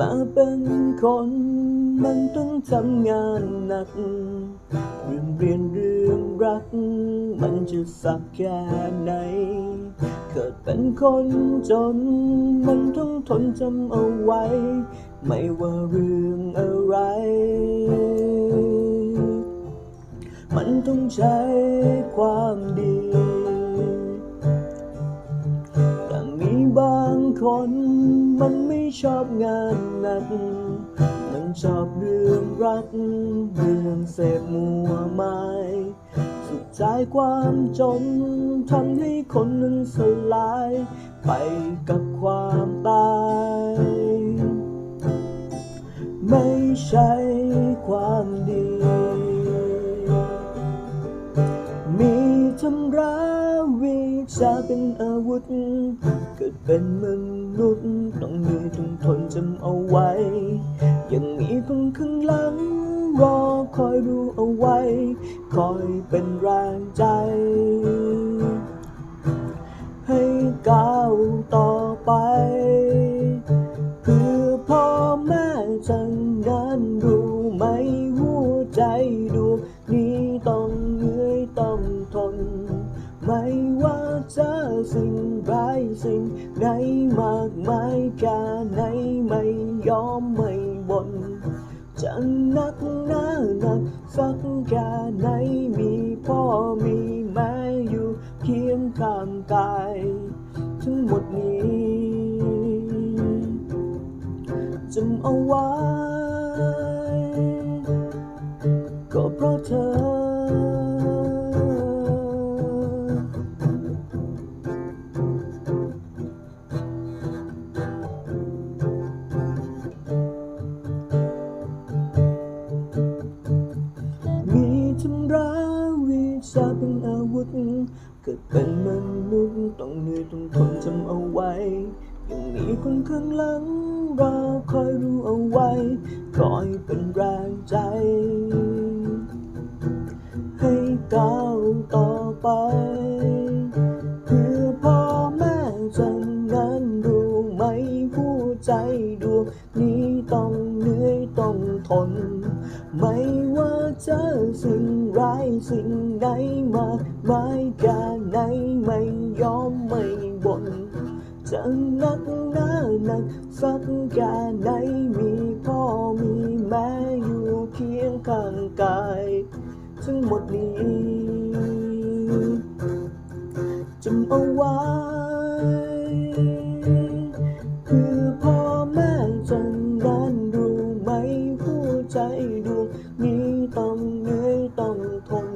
มาเป็นคนมันต้องทำงานหนัก เรื่องเรียนเรื่องรัก มันจะสักแค่ไหน เกิดเป็นคนจน มันต้องทนจำเอาไว้ ไม่ว่าเรื่องอะไร มันต้องใช้ความดี ชอบงานหนักมันชอบเรื่องรัก เรื่องเสพมัวไม้สุดท้ายความจนทำให้คนนั้นสลาย ไปกับความตาย ไม่ใช่ความดี วิชาเป็นอาวุธ เกิดเป็นมนุษย์ต้องมีต้องทนจำเอาไว้ ยังมีคนข้างหลัง รอคอยดูเอาไว้ คอยเป็นแรงใจ ให้ก้าวต่อไปเพื่อพ่อแม่จะงานรู้ไหมหัวใจดวงนี้ สิ่งใดมากมายแค่ไหนไม่ยอมไม่บน่นจะหนักหนาหนักสักแค่ไหนมีพ่อมีแม่อยู่เคียงข้างกายทั้งหมดนี้จำเอาไว้ ก็เพราะเธอ อาวุธเกิดเป็นมนุษย์ต้องเหนื่อยต้องทนจำเอาไว้ ยังมีคนข้างหลังรอคอยรู้เอาไว้คอยเป็นแรง ทน ไม่ว่าเจอสิ่งร้ายสิ่งใดมากมายแค่ไหนไม่ยอมไม่บ่นจะนักหนาหนักสักแค่ไหนมีพ่อมีแม่อยู่เคียงข้างกายทั้งหมดนี้จำเอาไว้ นี้ต้องเหนื่อยต้องทน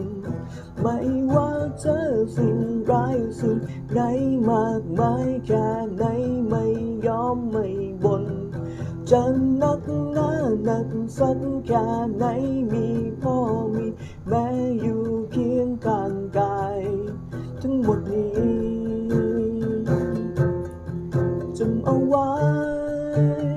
ไม่ว่าเจอสิ่งร้ายสิ่งไหนมากมายแค่ไหนไม่ยอมไม่บ่นจะนักหน้าหนักสักแค่ไหนมีพ่อมีแม่อยู่เคียงข้างกาย ทั้งหมดนี้จำเอาไว้